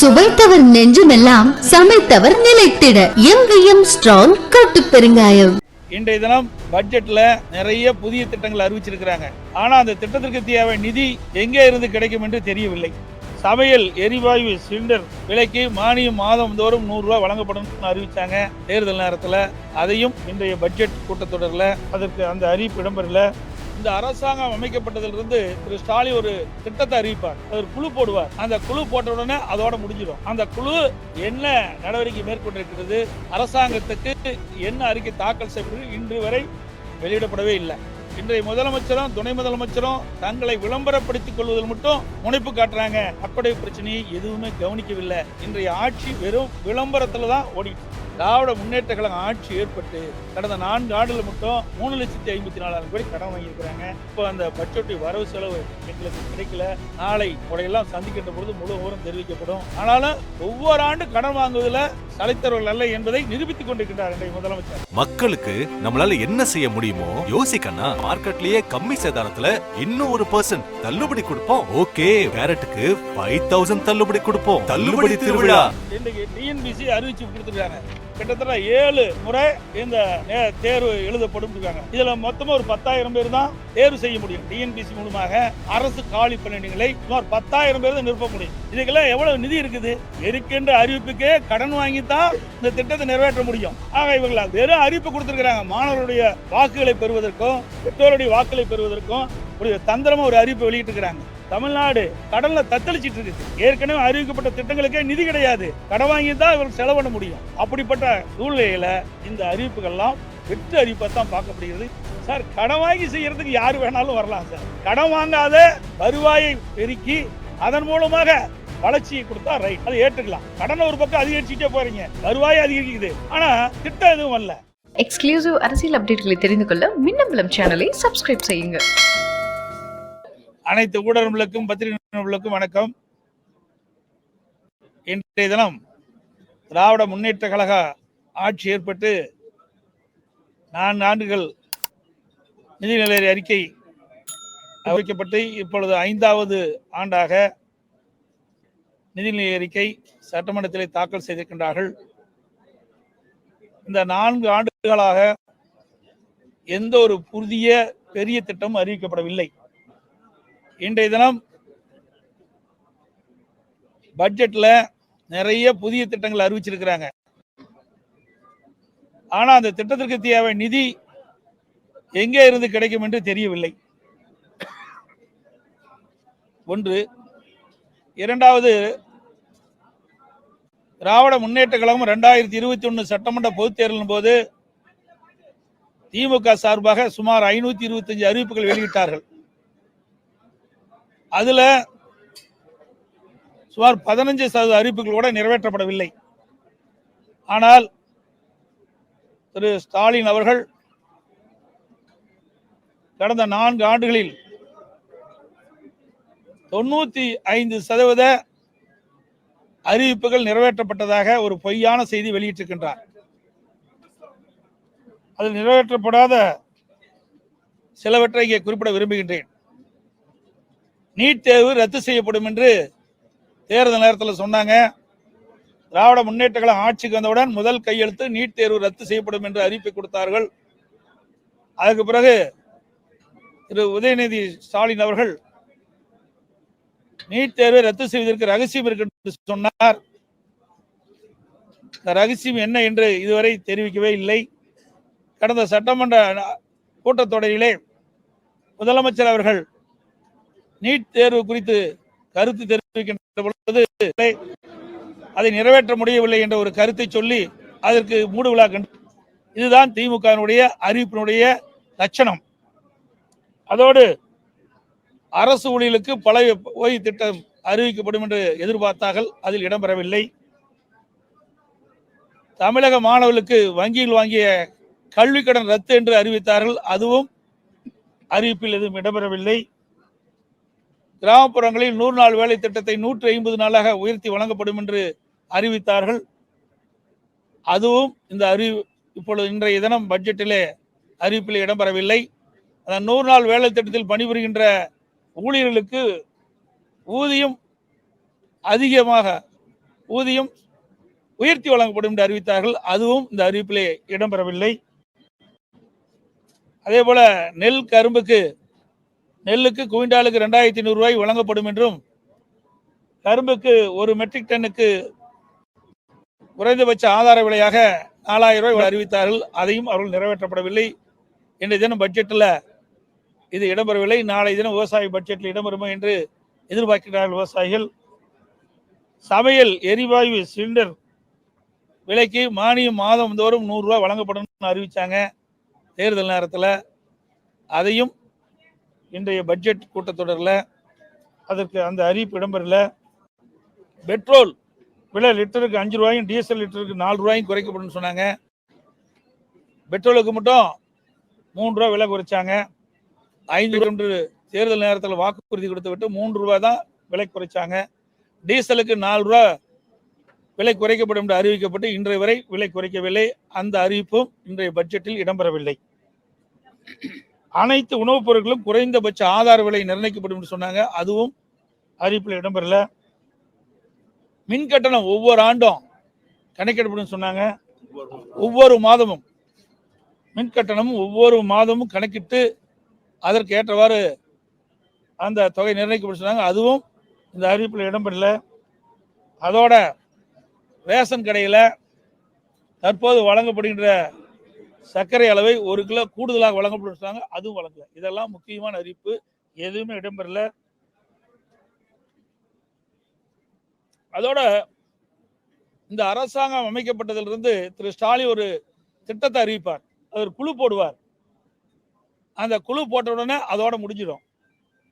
சுவைத்தவர் நெஞ்சுமெல்லாம் சமைத்தவர் நிலைத்திட. எங்கேயும் ஸ்ட்ராங் கட்டு பெருங்காயம். இன்றைய தினம் பட்ஜெட்ல நிறைய புதிய திட்டங்கள் அறிவிச்சிருக்கிறாங்க. ஆனா அந்த திட்டத்திற்கு தேவை நிதி எங்கே இருந்து கிடைக்கும் என்று தெரியவில்லை. சமையல் எரிவாயு சிலிண்டர் விலைக்கு மானியம் மாதம் தோறும் நூறு ரூபாய் வழங்கப்படும் அறிவிச்சாங்க தேர்தல் நேரத்துல. அதையும் இன்றைய பட்ஜெட் கூட்டத்தொடர்ல அதற்கு அந்த அறிவிப்பு இடம்பெறல. இந்த அரசாங்கம் அமைக்கப்பட்டதிலிருந்து திரு ஸ்டாலின் ஒரு திட்டத்தை அறிவிப்பார். அது ஒரு குழு போடுவார். அந்த குழு போட்ட உடனே அதோட முடிஞ்சிடும். அந்த குழு என்ன நடவடிக்கை மேற்கொண்டிருக்கிறது அரசாங்கத்துக்கு என்ன அறிக்கை தாக்கல் செய்யப்பட்டது இன்று வரை வெளியிடப்படவே இல்லை. இன்றைய முதலமைச்சரும் துணை முதலமைச்சரும் தங்களை விளம்பரப்படுத்திக் கொள்வதில் மட்டும் முனைப்பு காட்டுறாங்க. அப்படி பிரச்சனையை எதுவுமே கவனிக்கவில்லை. இன்றைய ஆட்சி வெறும் விளம்பரத்துல தான் ஓடிட்டு திராவிட முன்னேற்ற கழகம் ஆட்சி ஏற்பட்டு கடந்த நான்கு ஆண்டுல மட்டும் மூணு லட்சத்தி ஐம்பத்தி நாலாயிரம் கோடி கடன் வாங்கியிருக்கிறாங்க. இப்போ அந்த பட்ஜெட் வரவு செலவு எங்களுக்கு கிடைக்கல. நாளை உடையெல்லாம் சந்திக்கின்ற பொழுது முழு விவரம் தெரிவிக்கப்படும். ஆனாலும் ஒவ்வொரு ஆண்டு கடன் வாங்குவதில் சளைத்தவர்கள் அல்ல என்பதை நிரூபித்துக் கொண்டிருக்கின்றார் இன்றைய முதலமைச்சர். மக்களுக்கு நம்மளால என்ன செய்ய முடியுமோ யோசிக்கனா மார்க்கெட்லயே கம்மி சேதாரத்துல இன்னும் ஒரு பர்சன்ட் தள்ளுபடி கொடுப்போம். ஓகே கேரட்டுக்கு ஃபைவ் தௌசண்ட் தள்ளுபடி கொடுப்போம். தள்ளுபடி திருவிழா. இன்றைக்கு டிஎன்பிசி அறிவிச்சு கொடுத்துருக்காங்க. கிட்டத்தட்ட ஏழு முறை இந்த தேர்வு எழுதப்படும் இருக்காங்க இதுல மொத்தமா ஒரு பத்தாயிரம் பேர் தான் தேர்வு செய்ய முடியும். டிஎன்பிசி மூலமாக அரசு காலி பணியிடங்களை சுமார் பத்தாயிரம் பேர் தான் நிரப்ப முடியும். இதுக்கெல்லாம் எவ்வளவு நிதி இருக்குது? இருக்கின்ற அறிவிப்புக்கே கடன் வாங்கி தான் இந்த திட்டத்தை நிறைவேற்ற முடியும். ஆக இவங்க வெறும் அறிவிப்பு கொடுத்திருக்கிறாங்க. மாணவர்களுடைய வாக்குகளை பெறுவதற்கும் பெற்றோருடைய வாக்குகளை பெறுவதற்கும் ஒரு தந்திரமா ஒரு அறிவிப்பு வெளியிட்டு இருக்கிறாங்க தமிழ்நாடு கடல்ல தத்தளிச்சிட்டு இருக்குது. ஏற்கனவே அறிவிக்கப்பட்ட திட்டங்களுக்கே நிதி கிடையாது. கடன் வாங்கி தான் இவர்கள் செலவு பண்ண முடியும். அப்படிப்பட்ட சூழ்நிலையில இந்த அறிவிப்புகள்லாம் வெற்று அறிவிப்பை தான் பார்க்கப்படுகிறது. சார் கடன் வாங்கி செய்யறதுக்கு யாரு வேணாலும் வரலாம் சார். கடன் வாங்காத வருவாயை பெருக்கி அதன் மூலமாக வளர்ச்சியை கொடுத்தா ரைட் அதை ஏற்றுக்கலாம். கடனை ஒரு பக்கம் அதிகரிச்சுட்டே போறீங்க. வருவாய் அதிகரிக்குது. ஆனா திட்டம் எதுவும் வரல. எக்ஸ்க்ளூசிவ் அரசியல் அப்டேட்களை தெரிந்து கொள்ள மின்னம்பலம் சேனலை சப்ஸ்கிரைப் செய்யுங்க. அனைத்து ஊடகங்களுக்கும் பத்திரிகை நிறுவனங்களுக்கும் வணக்கம். இன்றைய தினம் திராவிட முன்னேற்ற கழக ஆட்சி ஏற்பட்டு நான்கு ஆண்டுகள் நிதிநிலை அறிக்கை அறிவிக்கப்பட்டு இப்பொழுது ஐந்தாவது ஆண்டாக நிதிநிலை அறிக்கை சட்டமன்றத்திலே தாக்கல் செய்திருக்கின்றார்கள். இந்த நான்கு ஆண்டுகளாக எந்த ஒரு புதிய பெரிய திட்டமும் அறிவிக்கப்படவில்லை. இன்றைய தினம் பட்ஜெட்டில் நிறைய புதிய திட்டங்கள் அறிவிச்சிருக்கிறாங்க. ஆனால் அந்த திட்டத்திற்கு தேவை நிதி எங்கே இருந்து கிடைக்கும் என்று தெரியவில்லை. ஒன்று இரண்டாவது திராவிட முன்னேற்ற கழகம் ரெண்டாயிரத்தி இருபத்தி ஒன்று சட்டமன்ற பொதுத் தேர்தலின் போது திமுக சார்பாக சுமார் ஐநூத்தி இருபத்தஞ்சு அறிவிப்புகள் வெளியிட்டார்கள். அதில் சுமார் பதினஞ்சு சதவீத அறிவிப்புகள் கூட நிறைவேற்றப்படவில்லை. ஆனால் திரு ஸ்டாலின் அவர்கள் கடந்த நான்கு ஆண்டுகளில் தொண்ணூற்றி ஐந்து சதவீத அறிவிப்புகள் நிறைவேற்றப்பட்டதாக ஒரு பொய்யான செய்தி வெளியிட்டிருக்கின்றார். அதில் நிறைவேற்றப்படாத சிலவற்றை இங்கே குறிப்பிட விரும்புகின்றேன். நீட் தேர்வு ரத்து செய்யப்படும் என்று தேர்தல் நேரத்தில் சொன்னாங்க. திராவிட முன்னேற்ற கழகம் ஆட்சிக்கு வந்தவுடன் முதல் கையெழுத்து நீட் தேர்வு ரத்து செய்யப்படும் என்று அறிவிப்பு கொடுத்தார்கள். அதற்கு பிறகு திரு உதயநிதி ஸ்டாலின் அவர்கள் நீட் தேர்வை ரத்து செய்வதற்கு ரகசியம் இருக்கு என்று சொன்னார். இந்த ரகசியம் என்ன என்று இதுவரை தெரிவிக்கவே இல்லை. கடந்த சட்டமன்ற கூட்டத்தொடரிலே முதலமைச்சர் அவர்கள் நீட் தேர்வு குறித்து கருத்து தெரிவிக்கின்ற பொழுது அதை நிறைவேற்ற முடியவில்லை என்ற ஒரு கருத்தை சொல்லி அதற்கு மூடு விழா இதுதான் திமுகவினுடைய அறிவிப்பினுடைய லட்சணம். அதோடு அரசு ஊழியலுக்கு பல ஓய்வு திட்டம் அறிவிக்கப்படும் என்று எதிர்பார்த்தார்கள் அதில் இடம்பெறவில்லை. தமிழக மாணவர்களுக்கு வங்கியில் வாங்கிய கல்வி கடன் ரத்து என்று அறிவித்தார்கள் அதுவும் அறிவிப்பில் எதுவும் இடம்பெறவில்லை. கிராமப்புறங்களில் நூறு நாள் வேலை திட்டத்தை நூற்றி ஐம்பது நாளாக உயர்த்தி வழங்கப்படும் என்று அறிவித்தார்கள். அதுவும் இந்த அறிவு இப்பொழுது இன்றைய தினம் பட்ஜெட்டிலே அறிவிப்பில் இடம்பெறவில்லை. அந்த நூறு நாள் வேலை திட்டத்தில் பணிபுரிகின்ற ஊழியர்களுக்கு ஊதியம் அதிகமாக ஊதியம் உயர்த்தி வழங்கப்படும் என்று அறிவித்தார்கள். அதுவும் இந்த அறிவிப்பிலே இடம்பெறவில்லை. அதே போல நெல் கரும்புக்கு நெல்லுக்கு குவிண்டாலுக்கு ரெண்டாயிரத்தி நூறுரூவாய் வழங்கப்படும் என்றும் கரும்புக்கு ஒரு மெட்ரிக் டன்னுக்கு குறைந்தபட்ச ஆதார விலையாக நாலாயிரம் ரூபாய் அறிவித்தார்கள். அதையும் அவர்கள் நிறைவேற்றப்படவில்லை. இன்றைய தினம் பட்ஜெட்டில் இது இடம்பெறவில்லை. நாளை தினம் விவசாய பட்ஜெட்டில் இடம்பெறுமோ என்று எதிர்பார்க்கிறார்கள் விவசாயிகள். சமையல் எரிவாயு சிலிண்டர் விலைக்கு மானியம் மாதம் தோறும் நூறுரூவா வழங்கப்படும் அறிவித்தாங்க தேர்தல் நேரத்தில் அதையும் இன்றைய பட்ஜெட் கூட்டத்தொடரில் அதற்கு அந்த அறிவிப்பு இடம்பெறல. பெட்ரோல் விலை லிட்டருக்கு அஞ்சு ரூபாயும் டீசல் லிட்டருக்கு நாலு ரூபாயும் குறைக்கப்படும் சொன்னாங்க. பெட்ரோலுக்கு மட்டும் மூன்று ரூபா விலை குறைச்சாங்க. ஐந்து ரூபா தேர்தல் நேரத்தில் வாக்குறுதி கொடுத்து விட்டு மூன்று ரூபாய் தான் விலை குறைச்சாங்க. டீசலுக்கு நாலு ரூபா விலை குறைக்கப்படும் என்று அறிவிக்கப்பட்டு இன்றைய வரை விலை குறைக்கவில்லை. அந்த அறிவிப்பும் இன்றைய பட்ஜெட்டில் இடம்பெறவில்லை. அனைத்து உணவுப் பொருட்களும் குறைந்தபட்ச ஆதார விலை நிர்ணயிக்கப்படும் என்று சொன்னாங்க. அதுவும் அறிவிப்பில் இடம்பெறல. மின் கட்டணம் ஒவ்வொரு ஆண்டும் கணக்கிடப்படும் சொன்னாங்க. ஒவ்வொரு மாதமும் மின் கட்டணமும் ஒவ்வொரு மாதமும் கணக்கிட்டு அதற்கு ஏற்றவாறு அந்த தொகை நிர்ணயிக்கப்படும் சொன்னாங்க. அதுவும் இந்த அறிவிப்பில் இடம்பெறல. அதோட ரேஷன் கடையில் தற்போது வழங்கப்படுகின்ற சர்க்கரை அளவை ஒரு கிலோ கூடுதலாக வழங்கப்படும் சொன்னாங்க. அதுவும் வழங்கல. இதெல்லாம் முக்கியமான அறிவிப்பு. எதுவுமே இடம்பெறல. அதோட இந்த அரசாங்கம் அமைக்கப்பட்டதிலிருந்து திரு ஸ்டாலின் ஒரு திட்டத்தை அறிவிப்பார். அது ஒரு குழு போடுவார். அந்த குழு போட்ட உடனே அதோட முடிஞ்சிடும்.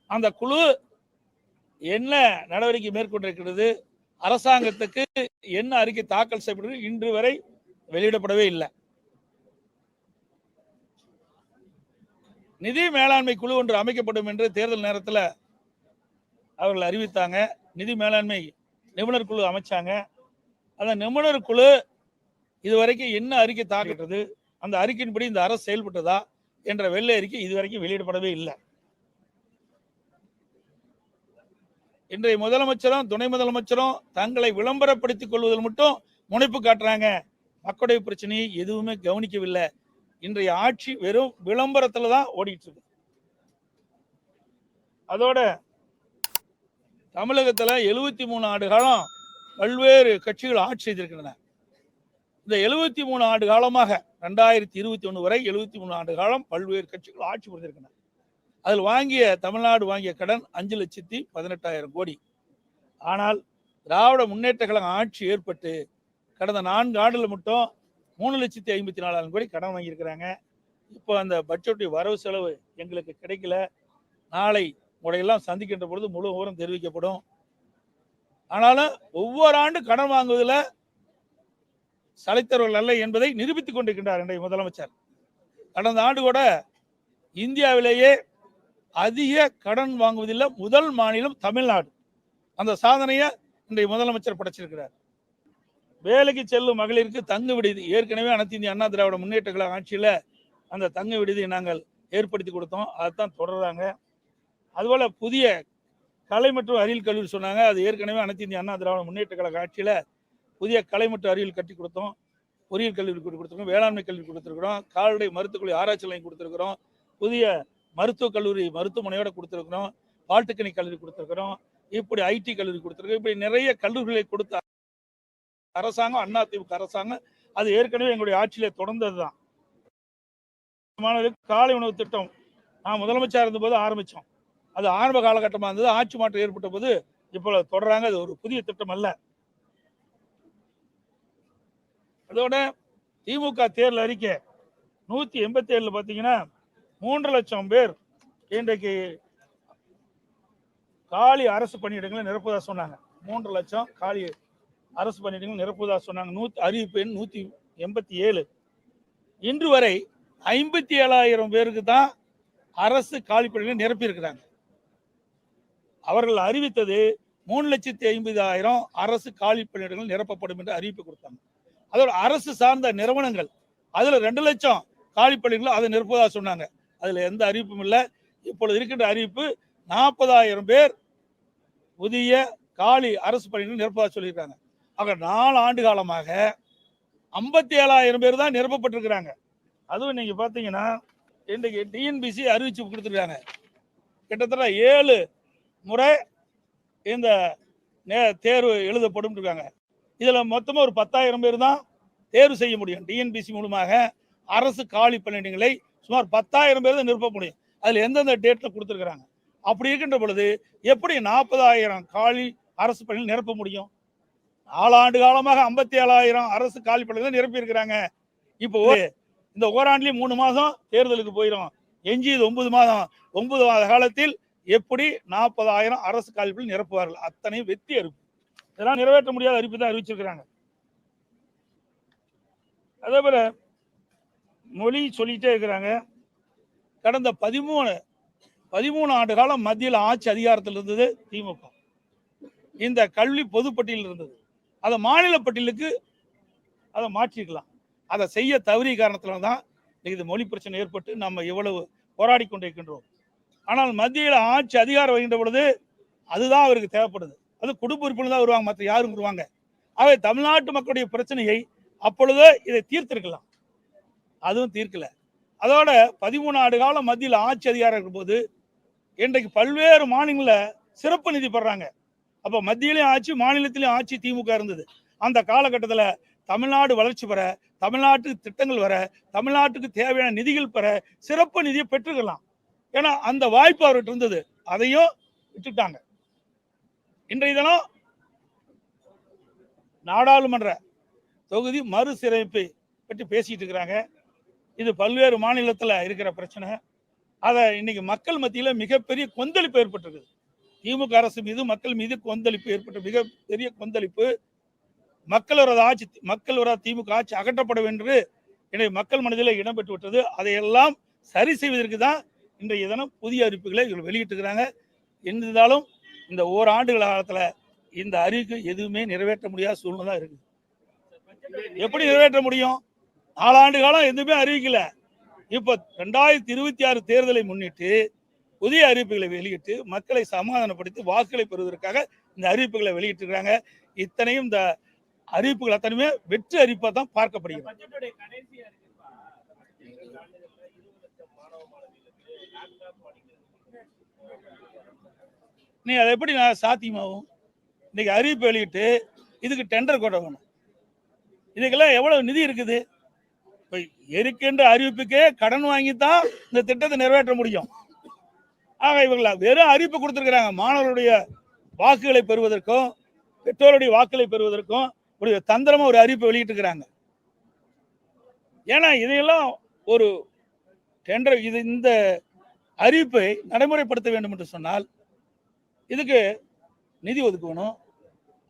அந்த குழு என்ன நடவடிக்கை மேற்கொண்டிருக்கிறது அரசாங்கத்துக்கு என்ன அறிக்கை தாக்கல் செய்யப்படுகிறது இன்று வரை வெளியிடப்படவே இல்லை. நிதி மேலாண்மை குழு ஒன்று அமைக்கப்படும் என்று தேர்தல் நேரத்தில் அவர்கள் அறிவித்தாங்க. நிதி மேலாண்மை நிபுணர் குழு அமைச்சாங்க. அந்த நிபுணர் குழு இதுவரைக்கும் என்ன அறிக்கை தாக்கிட்டது அந்த அறிக்கையின்படி இந்த அரசு செயல்பட்டதா என்ற வெள்ளை அறிக்கை இதுவரைக்கும் வெளியிடப்படவே இல்லை. இன்றைய முதலமைச்சரும் துணை முதலமைச்சரும் தங்களை விளம்பரப்படுத்திக் கொள்வதில் மட்டும் முனைப்பு காட்டுறாங்க. மக்களுடைய பிரச்சனையை எதுவுமே கவனிக்கவில்லை. இன்றைய ஆட்சி வெறும் விளம்பரத்துல தான் ஓடிட்டு இருக்கு அதோட தமிழகத்துல எழுபத்தி மூணு ஆண்டு காலம் பல்வேறு கட்சிகள் ஆட்சி செய்திருக்கின்றன. இந்த எழுபத்தி மூணு ஆண்டு காலமாக ரெண்டாயிரத்தி இருபத்தி ஒன்று வரை எழுபத்தி மூணு ஆண்டு காலம் பல்வேறு கட்சிகள் ஆட்சி புரிந்திருக்கின்றன. அதில் வாங்கிய தமிழ்நாடு வாங்கிய கடன் அஞ்சு லட்சத்தி பதினெட்டாயிரம் கோடி. ஆனால் திராவிட முன்னேற்ற கழகம் ஆட்சி ஏற்பட்டு கடந்த நான்கு ஆண்டுல மட்டும் மூணு லட்சத்தி ஐம்பத்தி நாலாயிரம் கோடி கடன் வாங்கியிருக்கிறாங்க. இப்போ அந்த பட்ஜெட்டுடைய வரவு செலவு எங்களுக்கு கிடைக்கல. நாளை முறையெல்லாம் சந்திக்கின்ற பொழுது முழு விவரம் தெரிவிக்கப்படும். ஆனாலும் ஒவ்வொரு ஆண்டு கடன் வாங்குவதில் சளைத்தவர்கள் அல்ல என்பதை நிரூபித்துக் கொண்டிருக்கின்றார் இன்றைய முதலமைச்சர். கடந்த ஆண்டு கூட இந்தியாவிலேயே அதிக கடன் வாங்குவதில் முதல் மாநிலம் தமிழ்நாடு. அந்த சாதனையை இன்றைய முதலமைச்சர் படைச்சிருக்கிறார். வேலைக்கு செல்லும் மகளிருக்கு தங்கு விடுதி. ஏற்கனவே அனைத்து இந்திய அண்ணா திராவிட முன்னேற்ற கழக ஆட்சியில் அந்த தங்கு விடுதியை நாங்கள் ஏற்படுத்தி கொடுத்தோம். அதைத்தான் தொடர்றாங்க. அதுபோல் புதிய கலை மற்றும் அறிவியல் கல்லூரி சொன்னாங்க. அது ஏற்கனவே அனைத்து இந்திய அண்ணா திராவிட முன்னேற்ற கழக ஆட்சியில் புதிய கலை மற்றும் அறிவியல் கட்டி கொடுத்தோம். பொறியியல் கல்வி கொடுத்துருக்கோம் வேளாண்மை கல்வி கொடுத்துருக்குறோம். கால்நடை மருத்துவக்கல்வி ஆராய்ச்சி நிலையம் கொடுத்துருக்குறோம். புதிய மருத்துவக் கல்லூரி மருத்துவமனையோட கொடுத்துருக்குறோம். பாலிடெக்னிக் கல்லூரி கொடுத்துருக்குறோம். இப்படி ஐடி கல்லூரி கொடுத்துருக்கோம் இப்படி நிறைய கல்லூரிகளை கொடுத்தா அரசாங்கம் அண்ணா திமுக அரசாங்கம் அது ஏற்கனவே எங்களுடைய ஆட்சியிலே தொடர்ந்தது தான் காலை உணவு திட்டம் நான் முதலமைச்சர் இருந்தபோது ஆரம்பித்தோம் அது ஆரம்ப காலகட்டமாக இருந்தது ஆட்சி மாற்றம் ஏற்பட்ட போது இப்போ தொடர்றாங்க அது ஒரு புதிய திட்டம் அல்ல. அதோட திமுக தேர்தல் அறிக்கை நூத்தி எண்பத்தி ஏழில் பார்த்தீங்கன்னா மூன்று லட்சம் பேர் இன்றைக்கு காலி அரசு பணியிடங்களை நிரப்புவதா சொன்னாங்க. மூன்று லட்சம் காலி அரசு பணியிடங்கள் நிரப்புவதாக சொன்னாங்க. நூத்தி அறிவிப்பு எண் நூத்தி எண்பத்தி ஏழு. இன்று வரை ஐம்பத்தி ஏழாயிரம் பேருக்கு தான் அரசு காலி பணியிடங்களை நிரப்பியிருக்கிறாங்க. அவர்கள் அறிவித்தது மூணு லட்சத்தி ஐம்பதாயிரம் அரசு காலி பணியிடங்கள் நிரப்பப்படும் என்று அறிவிப்பு கொடுத்தாங்க. அதோட அரசு சார்ந்த நிறுவனங்கள் அதுல ரெண்டு லட்சம் காலி பணியிடங்கள் அதை நிரப்புவதாக சொன்னாங்க. அதுல எந்த அறிவிப்பும் இல்லை. இப்பொழுது இருக்கின்ற அறிவிப்பு நாற்பதாயிரம் பேர் புதிய காலி அரசு பணிகள் நிரப்பதாக சொல்லியிருக்காங்க. ஆக நாலு ஆண்டு காலமாக ஐம்பத்தி ஏழாயிரம் பேர் தான் நிரப்பப்பட்டிருக்கிறாங்க. அதுவும் நீங்க பாத்தீங்கன்னா இன்றைக்கு டிஎன்பிசி அறிவிச்சு கொடுத்துருக்காங்க. கிட்டத்தட்ட ஏழு முறை இந்த நே- தேர்வு எழுதப்படும் இருக்காங்க இதில் மொத்தமாக ஒரு பத்தாயிரம் பேர் தான் தேர்வு செய்ய முடியும். டிஎன்பிசி மூலமாக அரசு காலி பணியிடங்களை சுமார் பத்தாயிரம் பேர் தான் நிரப்ப முடியும். அதில் எந்தெந்த டேட்டில் கொடுத்துருக்குறாங்க? அப்படி இருக்கின்ற பொழுது எப்படி நாற்பதாயிரம் காலி அரசு பணியில் நிரப்ப முடியும்? நாலாண்டு காலமாக ஐம்பத்தி ஏழாயிரம் அரசு காலி பணியில் நிரப்பி இருக்கிறாங்க இப்போ இந்த ஓராண்டுலயும் மூணு மாதம் தேர்தலுக்கு போயிடும் எஞ்சியது ஒன்பது மாதம். ஒன்பது மாத காலத்தில் எப்படி நாற்பதாயிரம் அரசு காலி நிரப்புவார்கள்? அத்தனை வெற்றி அறிவிப்பு இதெல்லாம் நிறைவேற்ற முடியாத அறிவிப்பு தான் அறிவிச்சிருக்கிறாங்க. அதே போல மொழி சொல்லிட்டே இருக்கிறாங்க. கடந்த பதிமூணு பதிமூணு ஆண்டு காலம் மத்தியில் ஆட்சி அதிகாரத்தில் இருந்தது திமுக. இந்த கல்வி பொதுப்பட்டியில் இருந்தது. அதை மாநில பட்டியலுக்கு அதை மாற்றிக்கலாம் அதை செய்ய தவறிய காரணத்தில் தான் இது மொழி பிரச்சனை ஏற்பட்டு நம்ம இவ்வளவு போராடி கொண்டிருக்கின்றோம். ஆனால் மத்தியில் ஆட்சி அதிகாரம் வருகின்ற பொழுது அதுதான் அவருக்கு தேவைப்படுது. அது குடும்ப உறுப்பினர் தான் வருவாங்க மற்ற யாரும் வருவாங்க. அவை தமிழ்நாட்டு மக்களுடைய பிரச்சனையை அப்பொழுது இதை தீர்த்திருக்கலாம். அதுவும் தீர்க்கல. அதோட பதிமூணு ஆண்டு காலம் மத்தியில் ஆட்சி அதிகாரம் இருக்கும்போது இன்றைக்கு பல்வேறு மாநிலங்களில் சிறப்பு நிதி பெறாங்க அப்போ மத்தியிலையும் ஆட்சி மாநிலத்திலையும் ஆட்சி திமுக இருந்தது. அந்த காலகட்டத்தில் தமிழ்நாடு வளர்ச்சி பெற தமிழ்நாட்டுக்கு திட்டங்கள் வர தமிழ்நாட்டுக்கு தேவையான நிதிகள் பெற சிறப்பு நிதியை பெற்றுக்கலாம். ஏன்னா அந்த வாய்ப்பு அவர்கிட்ட இருந்தது. அதையும் விட்டுட்டாங்க. இன்றைய தினம் நாடாளுமன்ற தொகுதி மறுசீரமைப்பை பற்றி பேசிட்டு இருக்கிறாங்க. இது பல்வேறு மாநிலத்தில் இருக்கிற பிரச்சனை. அதை இன்னைக்கு மக்கள் மத்தியில மிகப்பெரிய கொந்தளிப்பு ஏற்பட்டிருக்குது. திமுக அரசு மீது மக்கள் மீது கொந்தளிப்பு ஏற்பட்ட மிக பெரிய கொந்தளிப்பு. மக்கள் ஆட்சி மக்கள் ஒரு திமுக ஆட்சி அகற்றப்பட வேண்டும் என்று மக்கள் மனதில் இடம்பெற்று விட்டது. அதையெல்லாம் சரி செய்வதற்கு தான் இன்றைய தினம் புதிய அறிவிப்புகளை இவர்கள் வெளியிட்டிருக்கிறாங்க. இருந்தாலும் இந்த ஓராண்டு காலத்தில் இந்த அறிவிப்பு எதுவுமே நிறைவேற்ற முடியாத சூழ்நிலை தான் இருக்குது. எப்படி நிறைவேற்ற முடியும்? நாலாண்டு காலம் எதுவுமே அறிவிக்கல. இப்போ ரெண்டாயிரத்தி இருபத்தி ஆறு தேர்தலை முன்னிட்டு புதிய அறிவிப்புகளை வெளியிட்டு மக்களை சமாதானப்படுத்தி வாக்குகளை பெறுவதற்காக இந்த அறிவிப்புகளை வெளியிட்டிருக்கிறாங்க. இத்தனையும் இந்த அறிவிப்புகள் அத்தனையுமே வெற்றி அறிவிப்பா தான் பார்க்கப்படுகிறது. நீ அதை எப்படி நான் சாத்தியமாகும்? இன்னைக்கு அறிவிப்பு வெளியிட்டு இதுக்கு டெண்டர் கொட்ட வேணும் இதுக்கெல்லாம் எவ்வளவு நிதி இருக்குது? இப்ப இருக்கின்ற அறிவிப்புக்கே கடன் வாங்கி தான் இந்த திட்டத்தை நிறைவேற்ற முடியும். ஆக இவங்கள வெறும் அறிவிப்பு கொடுத்துருக்குறாங்க? மாணவர்களுடைய வாக்குகளை பெறுவதற்கும் பெற்றோருடைய வாக்குகளை பெறுவதற்கும் ஒரு தந்திரமாக ஒரு அறிவிப்பு வெளியிட்டுருக்கிறாங்க. ஏன்னா இதையெல்லாம் ஒரு டெண்டர் இது இந்த அறிவிப்பை நடைமுறைப்படுத்த வேண்டும் என்று சொன்னால் இதுக்கு நிதி ஒதுக்கணும்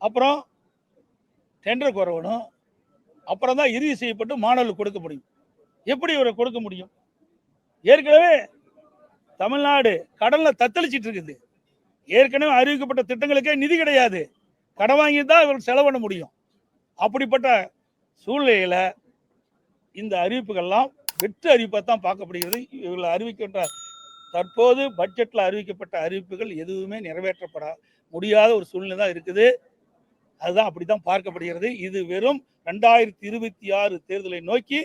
அப்புறம் டெண்டர் குறவணும் அப்புறம் தான் இறுதி செய்யப்பட்டு மாணவர்களுக்கு கொடுக்க முடியும். எப்படி இவரை கொடுக்க முடியும்? ஏற்கனவே தமிழ்நாடு கடல்ல தத்தளிச்சிட்டு இருக்குது ஏற்கனவே அறிவிக்கப்பட்ட திட்டங்களுக்கே நிதி கிடையாது. கடன் வாங்கி தான் இவர்கள் செலவு பண்ண முடியும். அப்படிப்பட்ட சூழ்நிலையில இந்த அறிவிப்புகள்லாம் வெற்று அறிவிப்பாக தான் பார்க்கப்படுகிறது. இவர்கள் அறிவிக்கின்ற தற்போது பட்ஜெட்டில் அறிவிக்கப்பட்ட அறிவிப்புகள் எதுவுமே நிறைவேற்றப்பட முடியாத ஒரு சூழ்நிலை தான் இருக்குது. அதுதான் அப்படி தான் பார்க்கப்படுகிறது. இது வெறும் ரெண்டாயிரத்தி இருபத்தி ஆறு தேர்தலை நோக்கி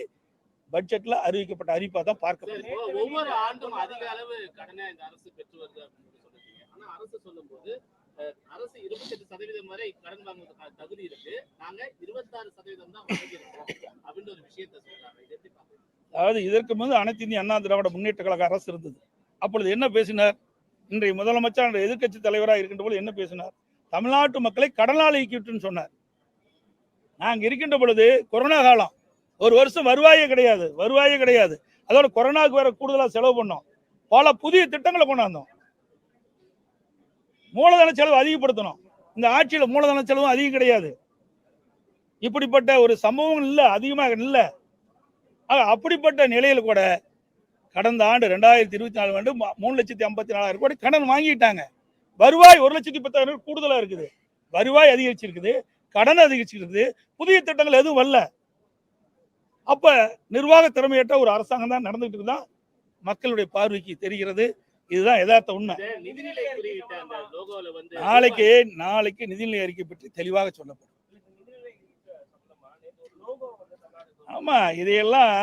பட்ஜெட்ல அறிவிக்கப்பட்ட அறிவிப்பா தான் இப்போ ஒவ்வொரு ஆண்டும் அதிக அளவு கடனை இந்த அரசு பெற்று வருது அப்படின்னு சொல்றீங்க. ஆனா அரசு சொல்லும்போது அஹ், அரசு இருபத்தெட்டு சதவீதம் வரை கடன் வாங்குவதற்கான தகுதி இருக்கு. நாங்க இருபத்தாறு சதவீதம் தான் வாங்கியிருக்கோம் அப்படின்ற ஒரு விஷயத்த சொல்றாங்க. இது எப்படி பாக்குறீங்க அதாவது இதற்கு முன்பு அனைத்து இந்திய அண்ணா திராவிட முன்னேற்ற கழக அரசு இருந்தது. அப்பொழுது என்ன பேசினார்? இன்றைய முதலமைச்சர் அன்றைய எதிர்க்கட்சி தலைவராக இருக்கின்ற போது என்ன பேசினார்? தமிழ்நாட்டு மக்களை கடனால் இயக்கிவிட்டுன்னு சொன்னார். நாங்க இருக்கின்ற பொழுது கொரோனா காலம். ஒரு வருஷம் வருவாயே கிடையாது வருவாயே கிடையாது. அதோட கொரோனாவுக்கு வேற கூடுதலா செலவு பண்ணோம். பல புதிய திட்டங்களை கொண்டாந்தோம். மூலதன செலவு அதிகப்படுத்தணும் இந்த ஆட்சியில் மூலதன செலவும் அதிகம் கிடையாது. இப்படிப்பட்ட ஒரு சம்பவம் இல்லை அதிகமாக இல்லை. அப்படிப்பட்ட நிலையில் கூட கடந்த ஆண்டு ரெண்டாயிரத்தி இருபத்தி நாலு ஆண்டு மூணு லட்சத்தி ஐம்பத்தி நாலாயிரம் கோடி கடன் வாங்கிட்டாங்க. வருவாய் ஒரு லட்சத்தி பத்தாயிரம் கூடுதலாக இருக்குது. வருவாய் அதிகரிச்சிருக்குது கடன் அதிகரிச்சிருக்குது. புதிய திட்டங்கள் எதுவும் வரல. அப்ப நிர்வாக திறமையற்ற ஒரு அரசாங்கம் தான் நடந்துகிட்டு தான் மக்களுடைய பார்வைக்கு தெரிகிறது. இதுதான் யதார்த்த உண்மை. நாளைக்கு நாளைக்கு நிதிநிலை அறிக்கை பற்றி தெளிவாக சொல்லப்படும். ஆமா இதையெல்லாம்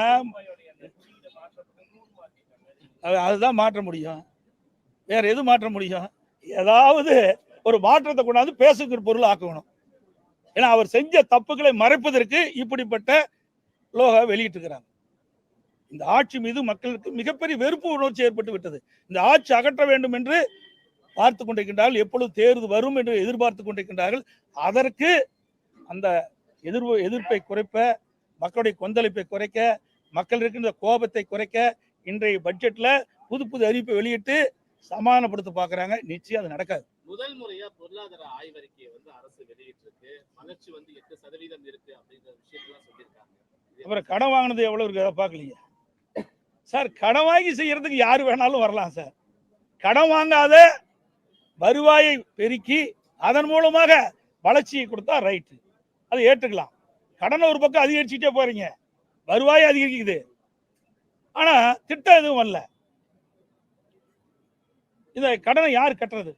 அது அதுதான் மாற்ற முடியும். வேற எது மாற்ற முடியும்? ஏதாவது ஒரு மாற்றத்தை கொண்டாந்து பேசுகிற பொருள் ஆக்கணும். ஏன்னா அவர் செஞ்ச தப்புகளை மறைப்பதற்கு இப்படிப்பட்ட லோகா வெளியிட்டிருக்கிறாங்க. இந்த ஆட்சி மீது மக்களுக்கு மிகப்பெரிய வெறுப்பு உணர்ச்சி ஏற்பட்டு விட்டது. இந்த ஆட்சி அகற்ற வேண்டும் என்று பார்த்து கொண்டிருக்கின்றார்கள். எப்பொழுது தேர்வு வரும் என்று எதிர்பார்த்து கொண்டிருக்கின்றார்கள். அதற்கு அந்த எதிர்வு எதிர்ப்பை குறைப்ப மக்களுடைய கொந்தளிப்பை குறைக்க மக்கள் இருக்கின்ற கோபத்தை குறைக்க இன்றைய பட்ஜெட்ல புது புது அறிவிப்பை வெளியிட்டு சமாதானப்படுத்த பாக்குறாங்க நிச்சயம் அது நடக்காது. முதல் முறையா பொருளாதார ஆய்வறிக்கையை வந்து அரசு வெளியிட்டிருக்கு. வளர்ச்சி வந்து எட்டு சதவீதம் இருக்கு அப்படிங்கிற விஷயத்தெல்லாம் சொல்லியிருக்காங்க. அப்புறம் கடன் வாங்கினது எவ்வளோ இருக்கு அதை பார்க்கலீங்க. சார் கடன் வாங்கி செய்யறதுக்கு யார் வேணாலும் வரலாம் சார். கடன் வாங்காத வருவாயை பெருக்கி அதன் மூலமாக வளர்ச்சியை கொடுத்தா ரைட்டு அதை ஏற்றுக்கலாம். கடனை ஒரு பக்கம் அதிகரிச்சுட்டே போறீங்க. வருவாயை அதிகரிக்குது. ஆனா திட்டம் எதுவும் வரல. இந்த கடனை யார் கட்டுறது?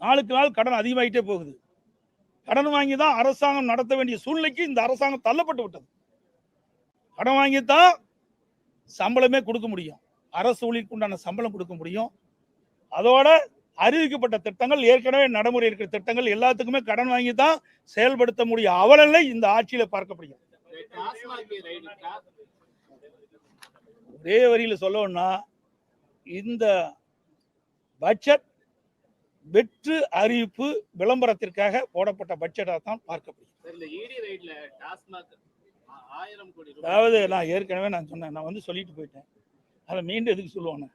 நாளுக்கு நாள் கடன் அதிகமாயிட்டே போகுது. கடன் வாங்கி தான் அரசாங்கம் நடத்த வேண்டிய சூழ்நிலைக்கு இந்த அரசாங்கம் தள்ளப்பட்டு விட்டது. கடன் வாங்கித்தான் சம்பளமே கொடுக்க முடியும். அரசு ஊழியருக்கு உண்டான சம்பளம் கொடுக்க முடியும். அதோட அறிவிக்கப்பட்ட திட்டங்கள் ஏற்கனவே நடைமுறை இருக்கிற திட்டங்கள் எல்லாத்துக்குமே கடன் வாங்கி தான் செயல்படுத்த முடியும். அவலநிலை இந்த ஆட்சியில பார்க்கப்படுகிறது. ஒரே வரியில சொல்லணும்னா இந்த பட்ஜெட் வெற்று அறிவிப்பு விளம்பரத்திற்காக போடப்பட்ட பட்ஜெட்டாக தான் பார்க்கப்படுகிறது அதாவது நான் ஏற்கனவே நான் சொன்னேன் நான் வந்து சொல்லிட்டு போயிட்டேன். அதை மீண்டும் எதுக்கு சொல்லுவானே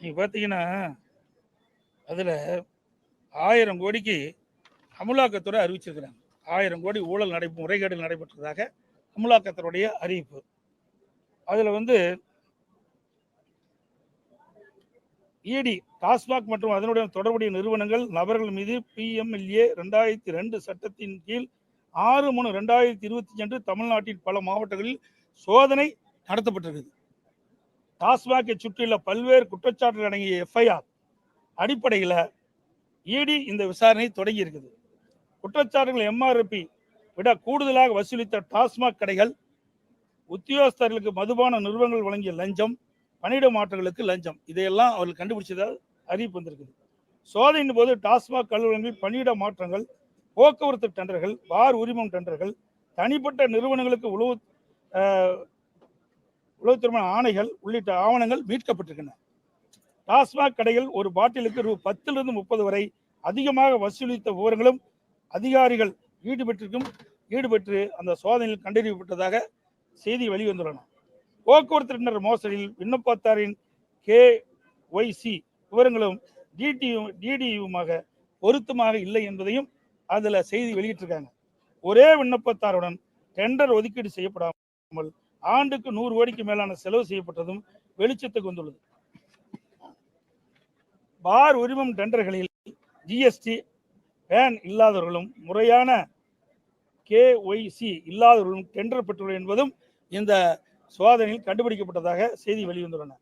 நீங்கள் பார்த்தீங்கன்னா அதில் ஆயிரம் கோடிக்கு அமலாக்கத்துறை அறிவிச்சிருக்கிறாங்க. ஆயிரம் கோடி ஊழல் நடை முறைகேடுகள் நடைபெற்றதாக அமலாக்கத்துறையுடைய அறிவிப்பு. அதில் வந்து இடி டாஸ்மாக் மற்றும் அதனுடன் தொடர்புடைய நிறுவனங்கள் நபர்கள் மீது பிஎம்எல்ஏ ரெண்டாயிரத்தி ரெண்டு சட்டத்தின் கீழ் ஆறு மூணு ரெண்டாயிரத்தி இருபத்தி அன்று தமிழ்நாட்டின் பல மாவட்டங்களில் சோதனை நடத்தப்பட்டிருக்குது. டாஸ்மாகை சுற்றியுள்ள பல்வேறு குற்றச்சாட்டுகள் அடங்கிய எஃப்ஐஆர் அடிப்படையில் இடி இந்த விசாரணை தொடங்கி இருக்குது குற்றச்சாட்டுகள் எம்ஆர்பி விட கூடுதலாக வசூலித்த டாஸ்மாக் கடைகள் உத்தியோகஸ்தர்களுக்கு மதுபான நிறுவனங்கள் வழங்கிய லஞ்சம் பணியிட மாற்றங்களுக்கு லஞ்சம் இதையெல்லாம் அவர்கள் கண்டுபிடிச்சதாக அறிவிப்பு வந்திருக்குது. சோதனையின் போது டாஸ்மாக் அலுவலகங்களில் பணியிட மாற்றங்கள் போக்குவரத்து டெண்டர்கள் பார் உரிமம் டெண்டர்கள் தனிப்பட்ட நிறுவனங்களுக்கு உழவு உழவு திருமண ஆணைகள் உள்ளிட்ட ஆவணங்கள் மீட்கப்பட்டிருக்கின்றன. டாஸ்மாக் கடைகள் ஒரு பாட்டிலுக்கு ரூ பத்திலிருந்து முப்பது வரை அதிகமாக வசூலித்த விவரங்களும் அதிகாரிகள் ஈடுபட்டிருக்கும் ஈடுபட்டு அந்த சோதனையில் கண்டறியப்பட்டதாக செய்தி வெளிவந்துள்ளன. போக்குவரத்து டெண்டர் மோசடியில் விண்ணப்பத்தாரின் கே ஒய்சி விவரங்களும் டிடியு டிடியுமாக பொருத்தமாக இல்லை என்பதையும் அதில் செய்தி வெளியிட்டிருக்காங்க. ஒரே விண்ணப்பத்தாருடன் டெண்டர் ஒதுக்கீடு செய்யப்படாமல் ஆண்டுக்கு நூறு கோடிக்கு மேலான செலவு செய்யப்பட்டதும் வெளிச்சத்துக்கு வந்துள்ளது. பார் உரிமம் டெண்டர்களில் ஜிஎஸ்டி பேன் இல்லாதவர்களும் முறையான கேஒய்சி இல்லாதவர்களும் டெண்டர் பெற்றுள்ளது என்பதும் இந்த சோதனையில் கண்டுபிடிக்கப்பட்டதாக செய்தி வெளிவந்துள்ளன.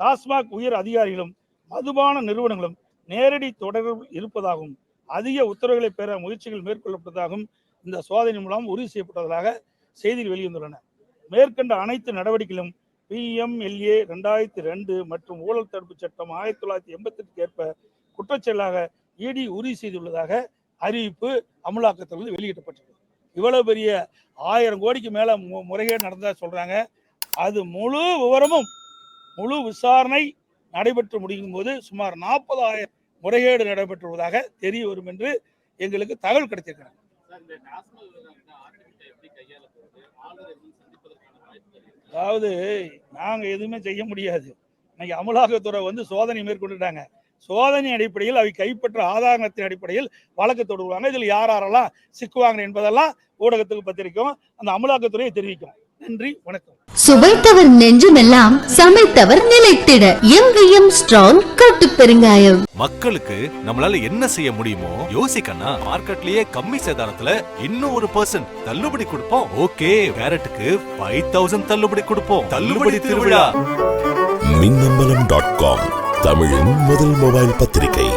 டாஸ்மாக் உயர் அதிகாரிகளும் மதுபான நிறுவனங்களும் நேரடி தொடர்பு இருப்பதாகவும் அதிக உத்தரவுகளை பெற முயற்சிகள் மேற்கொள்ளப்பட்டதாகவும் இந்த சோதனை மூலம் உறுதி செய்யப்பட்டதாக செய்திகள் வெளிவந்துள்ளன. மேற்கண்ட அனைத்து நடவடிக்கைகளும் பிஎம்எல்ஏ ரெண்டாயிரத்தி ரெண்டு மற்றும் ஊழல் தடுப்பு சட்டம் ஆயிரத்தி தொள்ளாயிரத்தி எண்பத்தி ஏற்ப குற்றச்செயலாக இடி உறுதி செய்துள்ளதாக அறிவிப்பு அமலாக்கத்திலிருந்து வெளியிடப்பட்டது இவ்வளவு பெரிய ஆயிரம் கோடிக்கு மேல முறைகேடு நடந்ததா சொல்றாங்க. அது முழு விவரமும் முழு விசாரணை நடைபெற்று முடியும் போது சுமார் நாற்பதாயிரம் முறைகேடு நடைபெற்றுள்ளதாக தெரிய வரும் என்று எங்களுக்கு தகவல் இருக்கு அதாவது நாங்க எதுவுமே செய்ய முடியாது. இன்னைக்கு அமலாக்கத்துறை வந்து சோதனை மேற்கொண்டுட்டாங்க. சோதனை அடிப்படையில் அவை கைப்பற்ற ஆதாரத்தின் அடிப்படையில் வழக்கு தொடுவாங்க இதில் யார் யாரெல்லாம் சிக்குவாங்க என்பதெல்லாம் ஊடகத்துக்கு பத்திரிக்கும் அந்த அமலாக்கத்துறையை தெரிவிக்கும். நன்றி வணக்கம். சுவைத்தவர் நெஞ்சுமெல்லாம் சமைத்தவர் நிலைத்திட. எங்கேயும் ஸ்ட்ராங் கட்டு பெருங்காயம். மக்களுக்கு நம்மளால என்ன செய்ய முடியுமோ யோசிக்கண்ணா மார்க்கெட்லயே கம்மி சேதாரத்துல இன்னும் ஒரு பர்சன்ட் தள்ளுபடி கொடுப்போம். ஓகே கேரட்டுக்கு ஃபைவ் தௌசண்ட் தள்ளுபடி கொடுப்போம். தள்ளுபடி திருவிழா. மின்னம்பலம் டாட் காம் தமிழின் முதல் மொபைல் பத்திரிகை.